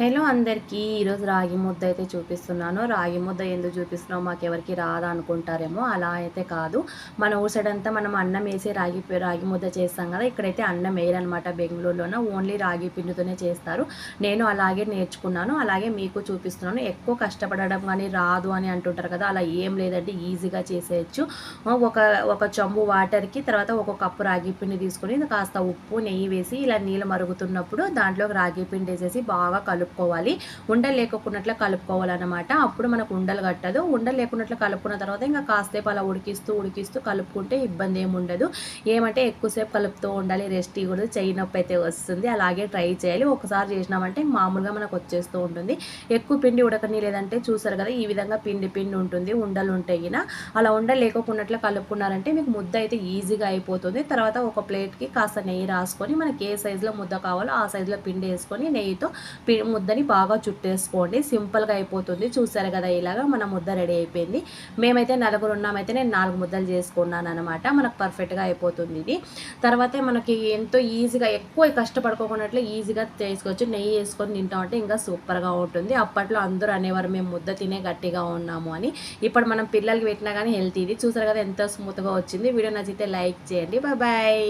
Hello అందరికీ ఈరోజు రాగి ముద్ద అయితే చూపిస్తున్నాను. రాగి ముద్ద ఎందుకు చూపిస్తున్నావు? మాకు ఎవరికి రాదా అనుకుంటారేమో అలా అయితే కాదు. మన ఊరు సైడ్ అంతా మనం అన్నం వేసి రాగి రాగి ముద్ద చేస్తాం కదా. ఇక్కడైతే అన్నం వేయరనమాట బెంగళూరులోన. ఓన్లీ రాగి పిండితోనే చేస్తారు. నేను అలాగే నేర్చుకున్నాను. అలాగే మీకు చూపిస్తున్నాను. ఎక్కువ కష్టపడడం కానీ రాదు అని అంటుంటారు కదా. అలా ఏం లేదంటే ఈజీగా చేసేయచ్చు. ఒక ఒక చెంబు వాటర్కి తర్వాత ఒక కప్పు రాగి పిండి తీసుకొని కాస్త ఉప్పు నెయ్యి వేసి ఇలా నీళ్ళు మరుగుతున్నప్పుడు దాంట్లో రాగి పిండి వేసేసి బాగా కలుపు కలుపుకోవాలి. ఉండలు లేకున్నట్లు కలుపుకోవాలన్నమాట. అప్పుడు మనకు ఉండలు కట్టదు. ఉండలు లేకున్నట్లు కలుపుకున్న తర్వాత ఇంకా కాసేపు అలా ఉడికిస్తూ ఉడికిస్తూ కలుపుకుంటే ఇబ్బంది ఏమి ఉండదు. ఏమంటే ఎక్కువసేపు కలుపుతూ ఉండాలి. రెస్ట్ ఇవ్వకూడదు. చెయ్యి నొప్పి అయితే వస్తుంది. అలాగే ట్రై చేయాలి. ఒకసారి చేసినామంటే మామూలుగా మనకు వచ్చేస్తూ ఉంటుంది. ఎక్కువ పిండి ఉడకని లేదంటే చూసారు కదా ఈ విధంగా పిండి పిండి ఉంటుంది. ఉండలు ఉంటాయి అలా ఉండలు లేకపోయినట్లు కలుపుకున్నారంటే మీకు ముద్ద అయితే ఈజీగా అయిపోతుంది. తర్వాత ఒక ప్లేట్కి కాస్త నెయ్యి రాసుకొని మనకి ఏ సైజులో ముద్ద కావాలో ఆ సైజులో పిండి వేసుకొని నెయ్యితో ముద్దని బాగా చుట్టేసుకోండి. సింపుల్గా అయిపోతుంది. చూసారు కదా ఇలాగా మన ముద్ద రెడీ అయిపోయింది. మేమైతే నలుగురు ఉన్నామైతే నేను నాలుగు ముద్దలు చేసుకున్నాను అనమాట మనకు పర్ఫెక్ట్గా అయిపోతుంది ఇది. తర్వాత మనకి ఎంతో ఈజీగా ఎక్కువ కష్టపడుకోకున్నట్లు ఈజీగా చేసుకోవచ్చు నెయ్యి వేసుకొని తింటామంటే ఇంకా సూపర్గా ఉంటుంది. అప్పట్లో అందరూ అనేవారు మేము ముద్ద తినే గట్టిగా ఉన్నాము అని. ఇప్పుడు మనం పిల్లలకి పెట్టినా కానీ హెల్తీ ఇది. చూసారు కదా ఎంతో స్మూత్గా వచ్చింది. వీడియో నచ్చితే లైక్ చేయండి. బాయ్